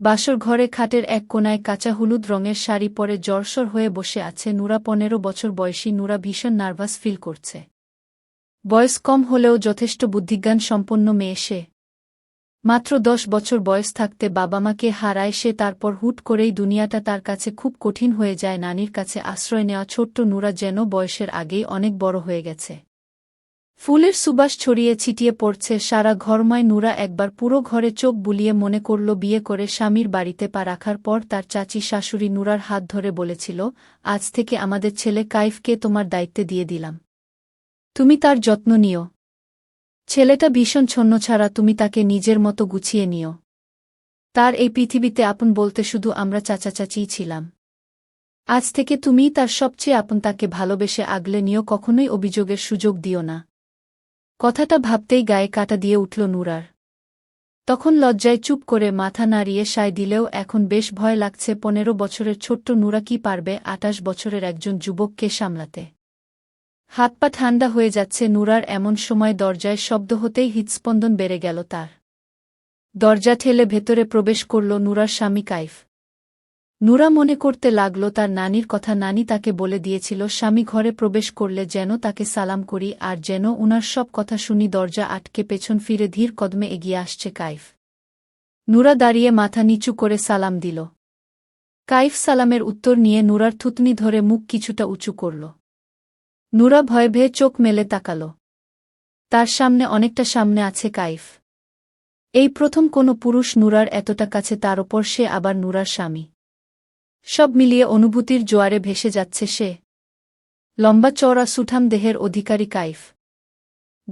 বাসর ঘরে খাটের এক কোনায় কাঁচা হলুদ রঙের শাড়ি পরে জরসর হয়ে বসে আছে নুরা পনেরো বছর বয়সী নুরা ভীষণ নার্ভাস ফিল করছে। বয়স কম হলেও যথেষ্ট বুদ্ধিজ্ঞান সম্পন্ন মেয়ে সে। মাত্র দশ বছর বয়স থাকতে বাবা মাকে হারায় সে তারপর হুট করেই দুনিয়াটা তার কাছে খুব কঠিন হয়ে যায় নানির কাছে আশ্রয় নেওয়া ছোট্ট নুরা যেন বয়সের আগেই অনেক বড় হয়ে গেছে। ফুলের সুবাস ছড়িয়ে ছিটিয়ে পড়ছে সারা ঘরময় নুরা একবার পুরো ঘরে চোখ বুলিয়ে মনে করল বিয়ে করে স্বামীর বাড়িতে পা রাখার পর তার চাচি শাশুড়ি নুরার হাত ধরে বলেছিল, আজ থেকে আমাদের ছেলে কাইফকে তোমার দায়িত্বে দিয়ে দিলাম। তুমি তার যত্ন নিও। ছেলেটা ভীষণ ছন্ন ছাড়া তুমি তাকে নিজের মতো গুছিয়ে নিও। তার এই পৃথিবীতে আপন বলতে শুধু আমরা চাচাচাচিই ছিলাম। আজ থেকে তুমিই তার সবচেয়ে আপন তাকে ভালোবেসে আগলে নিও, কখনোই অভিযোগের সুযোগ দিও না। কথাটা ভাবতেই গায়ে কাটা দিয়ে উঠল নুরার। তখন লজ্জায় চুপ করে মাথা নাড়িয়ে সায় দিলেও এখন বেশ ভয় লাগছে পনেরো বছরের ছোট্ট নুরা কি পারবে আটাশ বছরের একজন যুবককে সামলাতে। হাত পা ঠান্ডা হয়ে যাচ্ছে নুরার এমন সময় দরজায় শব্দ হতেই হৃৎস্পন্দন বেড়ে গেল তার। দরজা ঠেলে ভেতরে প্রবেশ করল নুরার স্বামী কাইফ। নুরা মনে করতে লাগল তার নানির কথা নানি তাকে বলে দিয়েছিল, স্বামী ঘরে প্রবেশ করলে যেন তাকে সালাম করি আর যেন উনার সব কথা শুনি দরজা আটকে পেছন ফিরে ধীর কদমে এগিয়ে আসছে কাইফ। নুরা দাঁড়িয়ে মাথা নিচু করে সালাম দিল। কাইফ সালামের উত্তর নিয়ে নুরার থুতনি ধরে মুখ কিছুটা উঁচু করল। নুরা ভয়ে ভয়ে চোখ মেলে তাকাল। তার সামনে অনেকটা সামনে আছে কাইফ। এই প্রথম কোনো পুরুষ নুরার এতটা কাছে তার ওপর সে আবার নুরার স্বামী। সব মিলিয়ে অনুভূতির জোয়ারে ভেসে যাচ্ছে সে। লম্বা চওড়া সুঠাম দেহের অধিকারী কাইফ।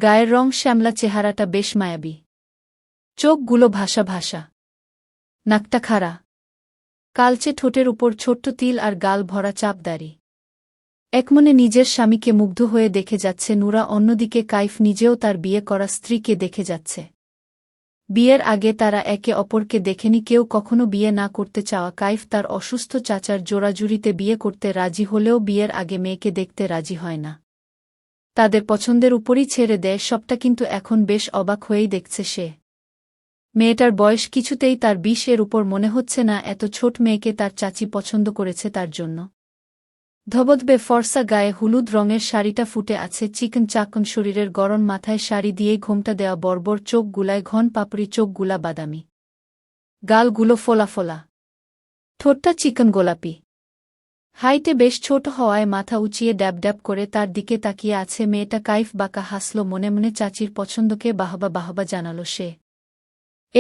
গায়ের রং শ্যামলা চেহারাটা বেশ মায়াবী। চোখগুলো ভাষা ভাষা নাকটা খাড়া। কালচে ঠোঁটের উপর ছোট্ট তিল আর গাল ভরা চাপদারি একমনে নিজের স্বামীকে মুগ্ধ হয়ে দেখে যাচ্ছে নুরা, অন্যদিকে কাইফ নিজেও তার বিয়ে করা স্ত্রীকে দেখে যাচ্ছে। বিয়ের আগে তারা একে অপরকে দেখেনি, কেউ কখনো বিয়ে না করতে চাওয়া কাইফ তার অসুস্থ চাচার জোড়াজুড়িতে বিয়ে করতে রাজি হলেও বিয়ের আগে মেয়েকে দেখতে রাজি হয় না। তাদের পছন্দের উপরই ছেড়ে দেয়, সবটা কিন্তু এখন বেশ অবাক হয়েই দেখছে সে। মেয়েটার বয়স কিছুতেই তার বিষ এর উপর মনে হচ্ছে না, এত ছোট মেয়েকে তার চাচি পছন্দ করেছে তার জন্য। ধবধবে ফর্সা গায়ে হলুদ রঙের শাড়িটা ফুটে আছে চিকন চাকন শরীরের গরম মাথায় শাড়ি দিয়েই ঘোমটা দেওয়া বর্বর চোখ গুলায় ঘন পাপড়ি চোখগুলা বাদামি। গালগুলো ফোলা ফোলা। ঠোঁটটা চিকন গোলাপি। হাইটে বেশ ছোট হওয়ায় মাথা উঁচিয়ে ড্যাব ড্যাব করে তার দিকে তাকিয়ে আছে মেয়েটা কাইফ বাঁকা হাসল মনে মনে চাচির পছন্দকে বাহবা বাহবা জানাল সে।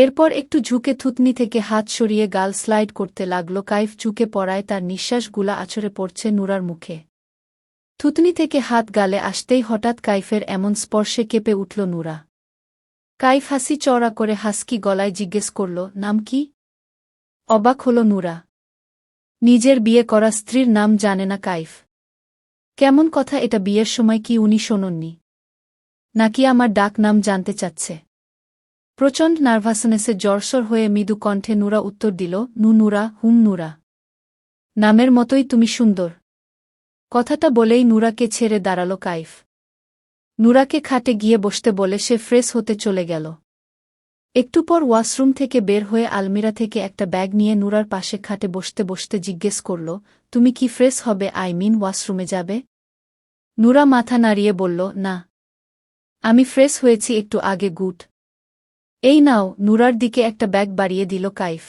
এরপর একটু ঝুঁকে থুতনি থেকে হাত সরিয়ে গাল স্লাইড করতে লাগল। কাইফ চুকে পড়ায় তার নিঃশ্বাসগুলা আছড়ে পড়ছে নুরার মুখে। থুতনি থেকে হাত গালে আসতেই হঠাৎ কাইফের এমন স্পর্শে কেঁপে উঠল নুরা। কাইফ হাসি চড়া করে হাসকি গলায় জিজ্ঞেস করল, নাম কি? অবাক হল নুরা। নিজের বিয়ে করা স্ত্রীর নাম জানে না কাইফ। কেমন কথা এটা বিয়ের সময় কি উনি শোনননি? নাকি আমার ডাক নাম জানতে চাচ্ছে? প্রচণ্ড নার্ভাসনেসে জরসর হয়ে মৃদু কণ্ঠে নুরা উত্তর দিল, নু নুরা, হুম নুরা। নামের মতোই তুমি সুন্দর। কথাটা বলেই নুরাকে ছেড়ে দাঁড়াল কাইফ। নুরাকে খাটে গিয়ে বসতে বলে সে ফ্রেশ হতে চলে গেল। একটু পর ওয়াশরুম থেকে বের হয়ে আলমিরা থেকে একটা ব্যাগ নিয়ে নুরার পাশে খাটে বসতে বসতে জিজ্ঞেস করল, তুমি কি ফ্রেশ হবে, আই মিন ওয়াশরুমে যাবে? নুরা মাথা নাড়িয়ে বলল, না। আমি ফ্রেশ হয়েছি একটু আগে, গুড। এই নাও, নুরার দিকে একটা ব্যাগ বাড়িয়ে দিল কাইফ।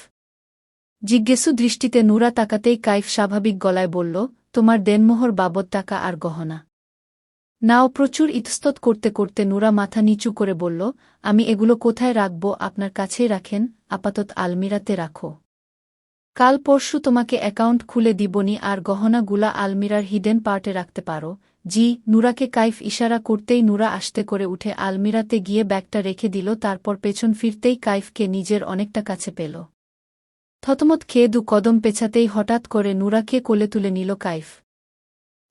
জিজ্ঞেসু দৃষ্টিতে নুরা তাকাতেই কাইফ স্বাভাবিক গলায় বলল, তোমার দেনমোহর বাবদ টাকা আর গহনা। নাও প্রচুর ইতস্তত করতে করতে নুরা মাথা নিচু করে বলল, আমি এগুলো কোথায় রাখব, আপনার কাছেই রাখেন, আপাতত আলমিরাতে রাখো। কাল পরশু তোমাকে অ্যাকাউন্ট খুলে দিবনি আর গহনাগুলা আলমিরার হিডেন পার্টে রাখতে পারো জি, নুরাকে কাইফ ইশারা করতেই নুরা আসতে করে উঠে আলমিরাতে গিয়ে ব্যাগটা রেখে দিল, তারপর পেছন ফিরতেই কাইফকে নিজের অনেকটা কাছে পেল। থতমত খেয়ে দু কদম পেছাতেই হঠাৎ করে নুরাকে কোলে তুলে নিল কাইফ।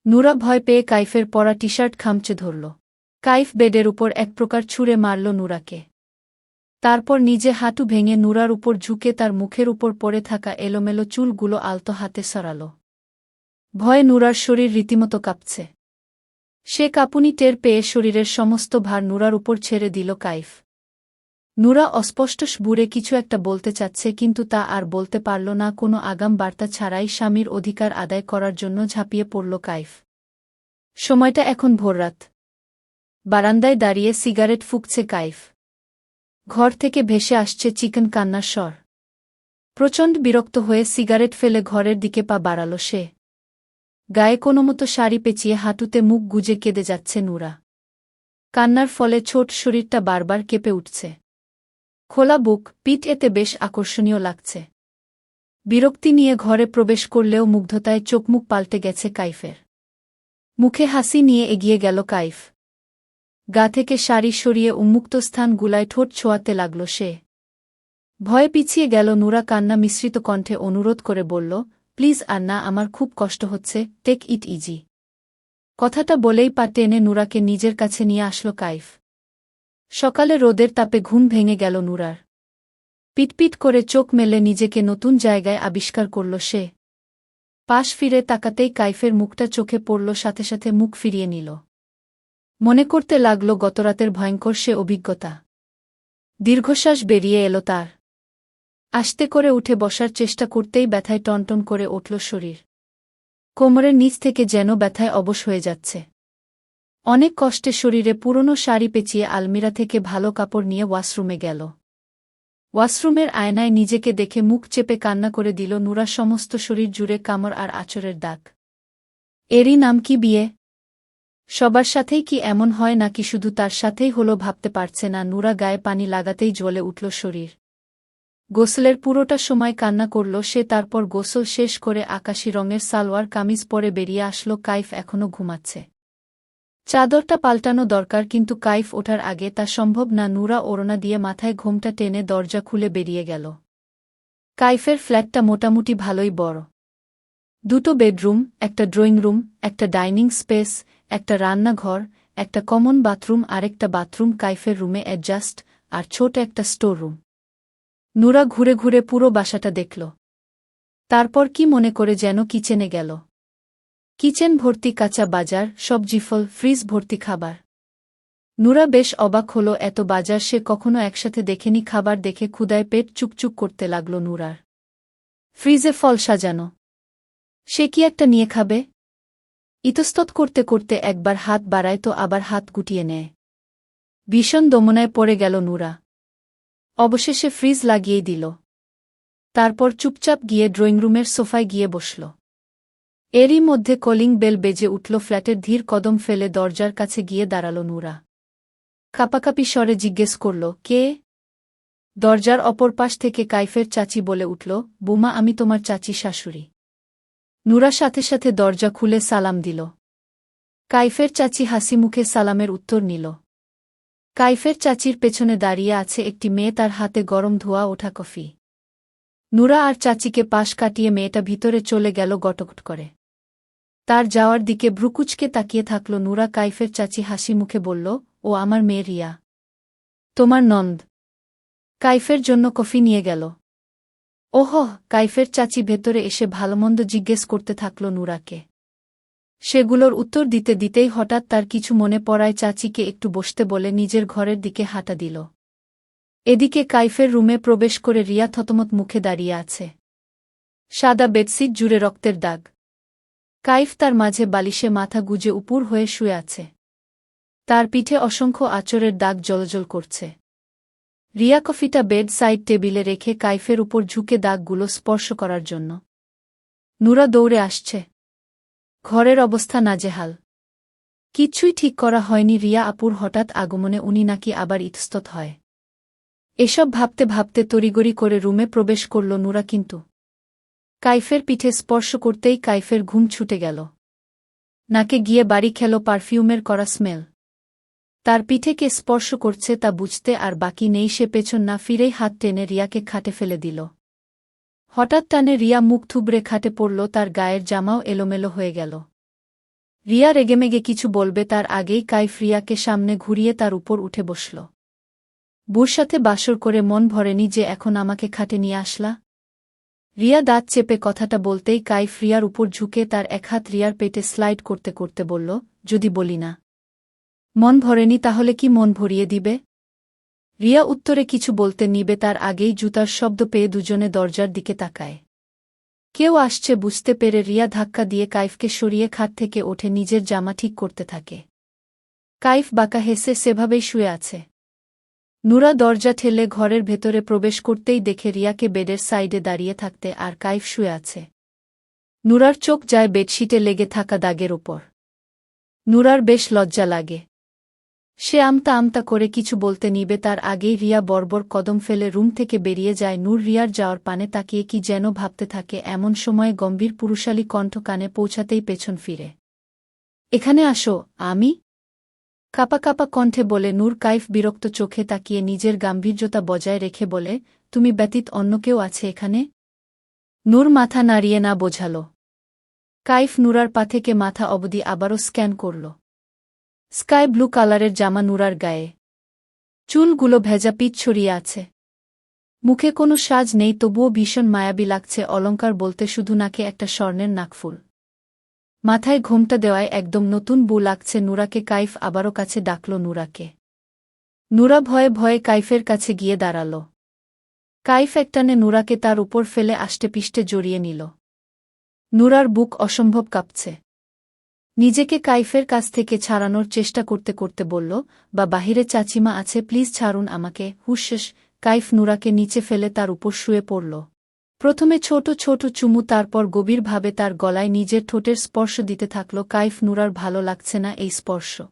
নুরা ভয় পেয়ে কাইফের পরা টি শার্ট খামচে ধরল। কাইফ বেডের উপর এক প্রকার ছুঁড়ে মারল নুরাকে। তারপর নিজে হাঁটু ভেঙে নুরার উপর ঝুঁকে তার মুখের উপর পড়ে থাকা এলোমেলো চুলগুলো আলতো হাতে সরাল। ভয়ে নুরার শরীর রীতিমতো কাঁপছে। সে কাপুনি টের পেয়ে শরীরের সমস্ত ভার নুরার উপর ছেড়ে দিল কাইফ। নুরা অস্পষ্ট বুড়ে কিছু একটা বলতে চাচ্ছে কিন্তু তা আর বলতে পারল না, কোনো আগাম বার্তা ছাড়াই স্বামীর অধিকার আদায় করার জন্য ঝাঁপিয়ে পড়ল কাইফ। সময়টা এখন ভোররাত। বারান্দায় দাঁড়িয়ে সিগারেট ফুঁকছে কাইফ। ঘর থেকে ভেসে আসছে চিকেন কান্নার স্বর। প্রচণ্ড বিরক্ত হয়ে সিগারেট ফেলে ঘরের দিকে পা বাড়াল সে। গায়ে কোনোমতো শাড়ি পেঁচিয়ে হাঁটুতে মুখ গুজে কেঁদে যাচ্ছে নুরা। কান্নার ফলে ছোট শরীরটা বারবার কেঁপে উঠছে। খোলা বুক, পিঠ এতে বেশ আকর্ষণীয় লাগছে। বিরক্তি নিয়ে ঘরে প্রবেশ করলেও মুগ্ধতায় চোখমুখ পাল্টে গেছে কাইফের। মুখে হাসি নিয়ে এগিয়ে গেল কাইফ। গা থেকে শাড়ি সরিয়ে উন্মুক্ত স্থানগুলায় ঠোঁট ছোঁয়াতে লাগল সে। ভয়ে পিছিয়ে গেল নুরা কান্না মিশ্রিত কণ্ঠে অনুরোধ করে বলল প্লিজ আর না আমার খুব কষ্ট হচ্ছে, টেক ইট ইজি। কথাটা বলেই পা টেনে নুরাকে নিজের কাছে নিয়ে আসলো কাইফ। সকালে রোদের তাপে ঘুম ভেঙে গেল নুরার। পিটপিট করে চোখ মেলে নিজেকে নতুন জায়গায় আবিষ্কার করল সে। পাশ ফিরে তাকাতেই কাইফের মুখটা চোখে পড়ল, সাথে সাথে মুখ ফিরিয়ে নিল। মনে করতে লাগল গতরাতের ভয়ঙ্কর সে অভিজ্ঞতা। দীর্ঘশ্বাস বেরিয়ে এলো তার। আস্তে করে উঠে বসার চেষ্টা করতেই ব্যথায় টনটন করে উঠল শরীর। কোমরের নিচ থেকে যেন ব্যথায় অবশ হয়ে যাচ্ছে। অনেক কষ্টে শরীরে পুরনো শাড়ি পেঁচিয়ে আলমিরা থেকে ভালো কাপড় নিয়ে ওয়াশরুমে গেল। ওয়াশরুমের আয়নায় নিজেকে দেখে মুখ চেপে কান্না করে দিল নুরা সমস্ত শরীর জুড়ে কামড় আর আচরের দাগ। এরই নাম কি বিয়ে? সবার সাথেই কি এমন হয় নাকি শুধু তার সাথেই হলো ভাবতে পারছে না, নুরা গায়ে পানি লাগাতেই জ্বলে উঠল শরীর। গোসলের পুরোটা সময় কান্না করল সে, তারপর গোসল শেষ করে আকাশি রঙের সালোয়ার, কামিজ পরে বেরিয়ে আসলো, কাইফ এখনও ঘুমাচ্ছে। চাদরটা পাল্টানো দরকার, কিন্তু কাইফ ওঠার আগে তা সম্ভব না, নুরা ওড়না দিয়ে মাথায় ঘোমটা টেনে দরজা খুলে বেরিয়ে গেল। কাইফের ফ্ল্যাটটা মোটামুটি ভালোই বড়। দুটো বেডরুম, একটা ড্রয়িং রুম, একটা ডাইনিং স্পেস, একটা রান্নাঘর, একটা কমন বাথরুম, আরেকটা বাথরুম, কাইফের রুমে অ্যাডজাস্ট, আর ছোট একটা স্টোর রুম। নুরা ঘুরে ঘুরে পুরো বাসাটা দেখল। তারপর কি মনে করে যেন কিচেনে গেল। কিচেন ভর্তি কাঁচা বাজার, সবজি ফল, ফ্রিজ ভর্তি খাবার। নুরা বেশ অবাক হল, এত বাজার সে কখনো একসাথে দেখেনি, খাবার দেখে ক্ষুদায় পেট চুকচুক করতে লাগল নুরার। ফ্রিজে ফল সাজানো। সে কি একটা নিয়ে খাবে? ইতস্তত করতে করতে একবার হাত বাড়ায় তো আবার হাত গুটিয়ে নেয়। ভীষণ দমনায় পড়ে গেল নুরা। অবশেষে ফ্রিজ লাগিয়েই দিল। তারপর চুপচাপ গিয়ে ড্রয়িং রুমের সোফায় গিয়ে বসল। এরই মধ্যে কলিং বেল বেজে উঠল ফ্ল্যাটের ধীর কদম ফেলে দরজার কাছে গিয়ে দাঁড়াল নুরা। কাপাকাপি স্বরে জিজ্ঞেস করল, কে? দরজার অপর পাশ থেকে কাইফের চাচি বলে উঠল, বুমা, আমি তোমার চাচি শাশুড়ি। নুরা সাথে সাথে দরজা খুলে সালাম দিল। কাইফের চাচি হাসি মুখে সালামের উত্তর নিল। কাইফের চাচির পেছনে দাঁড়িয়ে আছে একটি মেয়ে, তার হাতে গরম ধোয়া, ওঠা কফি। নুরা আর চাচিকে পাশ কাটিয়ে মেয়েটা ভিতরে চলে গেল গটগট করে। তার যাওয়ার দিকে ভ্রুকুচকে তাকিয়ে থাকল নুরা। কাইফের চাচি হাসি মুখে বলল, ও আমার মেয়ে রিয়া। তোমার নন্দ। কাইফের জন্য কফি নিয়ে গেল। ওহ, কাইফের চাচি ভেতরে এসে ভালোমন্দ জিজ্ঞেস করতে থাকল নুরাকে। সেগুলোর উত্তর দিতে দিতেই হঠাৎ তার কিছু মনে পড়ায় চাচিকে একটু বসতে বলে নিজের ঘরের দিকে হাঁটা দিল। এদিকে কাইফের রুমে প্রবেশ করে রিয়া থতমত মুখে দাঁড়িয়ে আছে। সাদা বেডশিট জুড়ে রক্তের দাগ। কাইফ তার মাঝে বালিশে মাথা গুজে উপুর হয়ে শুয়ে আছে। তার পিঠে অসংখ্য আচরের দাগ জলজল করছে। রিয়া কফিটা বেড সাইড টেবিলে রেখে কাইফের উপর ঝুঁকে দাগগুলো স্পর্শ করার জন্য। নুরা দৌড়ে আসছে। ঘরের অবস্থা নাজেহাল। কিচ্ছুই ঠিক করা হয়নি রিয়া আপুর হঠাৎ আগমনে উনি নাকি আবার ইতস্তত হয়। এসব ভাবতে ভাবতে তড়িগড়ি করে রুমে প্রবেশ করল নুরা কিন্তু। কাইফের পিঠে স্পর্শ করতেই কাইফের ঘুম ছুটে গেল। নাকে গিয়ে বাড়ি খেল পারফিউমের করা স্মেল। তার পিঠে কে স্পর্শ করছে তা বুঝতে আর বাকি নেই সে পেছন না ফিরেই হাত টেনে রিয়াকে খাটে ফেলে দিল। হঠাৎ টানে রিয়া মুখ থুবড়ে খাটে পড়ল, তার গায়ের জামাও এলোমেলো হয়ে গেল। রিয়া রেগেমেগে কিছু বলবে, তার আগেই কাইফ রিয়াকে সামনে ঘুরিয়ে তার উপর উঠে বসল। বুর সাথে বাসর করে মন ভরেনি যে এখন আমাকে খাটে নিয়ে আসলা। রিয়া দাঁত চেপে কথাটা বলতেই কাইফ রিয়ার উপর ঝুঁকে তার এক হাত রিয়ার পেটে স্লাইড করতে করতে বলল, যদি বলি না। মন ভরেনি তাহলে কি মন ভরিয়ে দিবে? রিয়া উত্তরে কিছু বলতে নিবে তার আগেই জুতার শব্দ পেয়ে দুজনে দরজার দিকে তাকায়। কেউ আসছে বুঝতে পেরে রিয়া ধাক্কা দিয়ে কাইফকে সরিয়ে খাট থেকে ওঠে নিজের জামা ঠিক করতে থাকে। কাইফ বাঁকা হেসে সেভাবেই শুয়ে আছে। নুরা দরজা ঠেলে ঘরের ভেতরে প্রবেশ করতেই দেখে রিয়াকে বেডের সাইডে দাঁড়িয়ে থাকতে আর কাইফ শুয়ে আছে। নুরার চোখ যায় বেডশিটে লেগে থাকা দাগের ওপর। নুরার বেশ লজ্জা লাগে। সে আমতা আমতা করে কিছু বলতে নিবে তার আগেই রিয়া বর্বর কদম ফেলে রুম থেকে বেরিয়ে যায়। নূর রিয়ার যাওয়ার পানে তাকিয়ে কি যেন ভাবতে থাকে, এমন সময়ে গম্ভীর পুরুষালী কণ্ঠ কানে পৌঁছাতেই পেছন ফিরে। এখানে আসো, আমি? কাপা কাপা কণ্ঠে বলে, নূর কাইফ বিরক্ত চোখে তাকিয়ে নিজের গাম্ভীর্যতা বজায় রেখে বলে, তুমি ব্যতীত অন্য কেউ আছে এখানে? নূর মাথা নাড়িয়ে না বোঝাল। কাইফ নুরার পা থেকে মাথা অবধি আবারও স্ক্যান করল। স্কাই ব্লু কালারের জামা নুরার গায়ে। চুলগুলো ভেজা পিঠ ছড়িয়ে আছে। মুখে কোনো সাজ নেই, তবুও ভীষণ মায়াবী লাগছে অলঙ্কার বলতে শুধু নাকে একটা স্বর্ণের নাকফুল। মাথায় ঘোমটা দেওয়ায় একদম নতুন বু লাগছে নুরাকে, কাইফ আবারও কাছে ডাকল নুরাকে। নুরা ভয়ে ভয়ে কাইফের কাছে গিয়ে দাঁড়াল। কাইফ একটানে নুরাকে তার উপর ফেলে আষ্টেপিষ্টে জড়িয়ে নিল। নুরার বুক অসম্ভব কাঁপছে। নিজেকে কাইফের কাছ থেকে ছাড়ানোর চেষ্টা করতে করতে বলল, বা বাহিরে চাচিমা আছে, প্লিজ ছাড়ুন আমাকে। হুশেষ কাইফ নুরাকে নিচে ফেলে তার উপর শুয়ে পড়ল। প্রথমে ছোট ছোট চুমু, তারপর গভীরভাবে তার গলায় নিজের ঠোঁটের স্পর্শ দিতে থাকল। কাইফ নুরার ভালো লাগছে না এই স্পর্শ।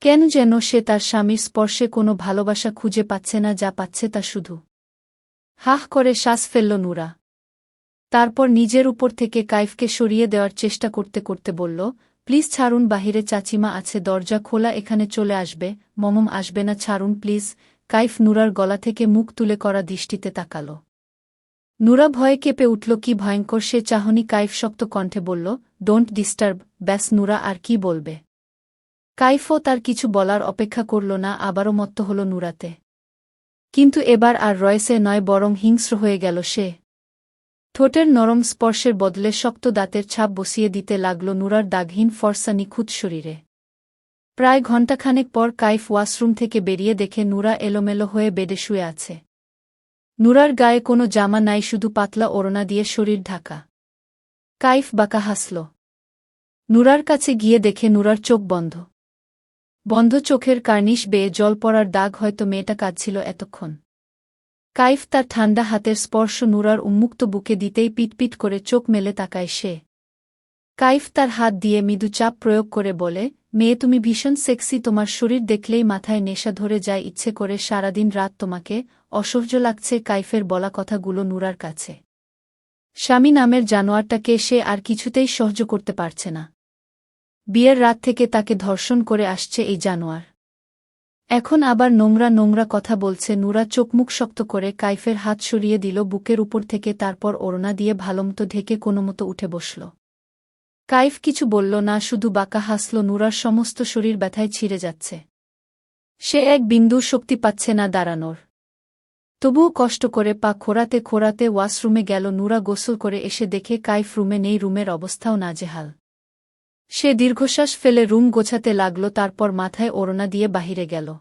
কেন যেন সে তার স্বামীর স্পর্শে কোনো ভালোবাসা খুঁজে পাচ্ছে না, যা পাচ্ছে তা শুধু। হাহ করে শ্বাস ফেলল নুরা। তারপর নিজের উপর থেকে কাইফকে সরিয়ে দেওয়ার চেষ্টা করতে করতে বলল, প্লিজ ছাড়ুন, বাহিরে চাচিমা আছে, দরজা খোলা, এখানে চলে আসবে। মমম আসবে না, ছাড়ুন, প্লিজ। কাইফ নুরার গলা থেকে মুখ তুলে করা দৃষ্টিতে তাকাল। নুরা ভয়ে কেঁপে উঠল, কি ভয়ঙ্কর সে চাহনি, কাইফ শক্ত কণ্ঠে বলল, ডোন্ট ডিস্টার্ব, ব্যাস নুরা, আর কি বলবে? কাইফও তার কিছু বলার অপেক্ষা করল না, আবারও মত্ত হল নুরাতে। কিন্তু এবার আর রয়েসে নয়, বরং হিংস্র হয়ে গেল সে। ঠোঁটের নরম স্পর্শের বদলে শক্ত দাঁতের ছাপ বসিয়ে দিতে লাগল নুরার দাগহীন ফর্সা নিখুঁত শরীরে। প্রায় ঘণ্টাখানেক পর কাইফ ওয়াশরুম থেকে বেরিয়ে দেখে নুরা এলোমেলো হয়ে বেডে শুয়ে আছে। নুরার গায়ে কোনো জামা নাই, শুধু পাতলা ওড়না দিয়ে শরীর ঢাকা। কাইফ বাঁকা হাসল। নুরার কাছে গিয়ে দেখে নুরার চোখ বন্ধ। বন্ধ চোখের কার্নিশ বেয়ে জল পড়ার দাগ হয়তো মেয়েটা কাঁদছিল এতক্ষণ। কাইফ তার ঠান্ডা হাতের স্পর্শ নুরার উন্মুক্ত বুকে দিতেই পিটপিট করে চোখ মেলে তাকায় সে। কাইফ তার হাত দিয়ে মৃদু চাপ প্রয়োগ করে বলে, মেয়ে, তুমি ভীষণ সেক্সি, তোমার শরীর দেখলেই মাথায় নেশা ধরে যায়, ইচ্ছে করে সারাদিন রাত তোমাকে, অসহ্য লাগছে কাইফের বলা কথাগুলো নুরার কাছে। স্বামী নামের জানোয়ারটাকে সে আর কিছুতেই সহ্য করতে পারছে না। বিয়ের রাত থেকে তাকে ধর্ষণ করে আসছে এই জানোয়ার। এখন আবার নোংরা নোংরা কথা বলছে নুরা চোখমুখ শক্ত করে কাইফের হাত সরিয়ে দিল বুকের উপর থেকে তারপর ওড়না দিয়ে ভালোমতো ঢেকে কোনোমতো উঠে বসল। কাইফ কিছু বলল না, শুধু বাঁকা হাসল, নুরার সমস্ত শরীর ব্যথায় ছিঁড়ে যাচ্ছে। সে এক বিন্দু শক্তি পাচ্ছে না দাঁড়ানোর। তবুও কষ্ট করে পা খোরাতে খোরাতে ওয়াশরুমে গেল, নুরা গোসল করে এসে দেখে কাইফ রুমে নেই, রুমের অবস্থাও নাজেহাল। সে দীর্ঘশ্বাস ফেলে রুম গোছাতে লাগল, তারপর মাথায় ওড়না দিয়ে বাহিরে গেল।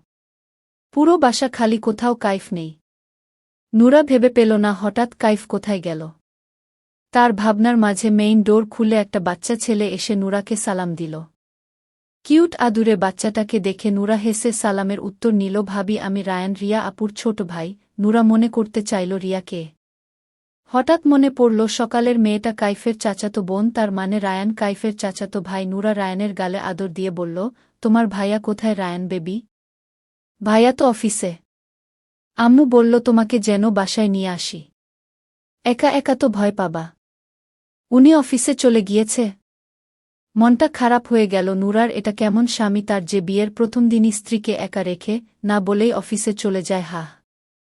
পুরো বাসা খালি কোথাও কাইফ নেই। নুরা ভেবে পেল না, হঠাৎ কাইফ কোথায় গেল। তার ভাবনার মাঝে মেইন ডোর খুলে একটা বাচ্চা ছেলে এসে নুরাকে সালাম দিল। কিউট আদুরে বাচ্চাটাকে দেখে নুরা হেসে সালামের উত্তর নিল, ভাবি, আমি রায়ান, রিয়া, আপুর ছোট ভাই। নুরা মনে করতে চাইল রিয়াকে হঠাৎ মনে পড়ল, সকালের মেয়েটা কাইফের চাচাতো বোন, তার মানে রায়ান কাইফের চাচাতো ভাই। নুরা রায়ানের গালে আদর দিয়ে বলল, তোমার ভাইয়া কোথায় রায়ান বেবি? ভাইয়া তো অফিসে। আম্মু বলল, তোমাকে যেন বাসায় নিয়ে আসি। একা একা তো ভয় পাবা। উনি অফিসে চলে গিয়েছে। মনটা খারাপ হয়ে গেল নুরার, এটা কেমন স্বামী তার যে বিয়ের প্রথম দিনই স্ত্রীকে একা রেখে না বলেই অফিসে চলে যায় হা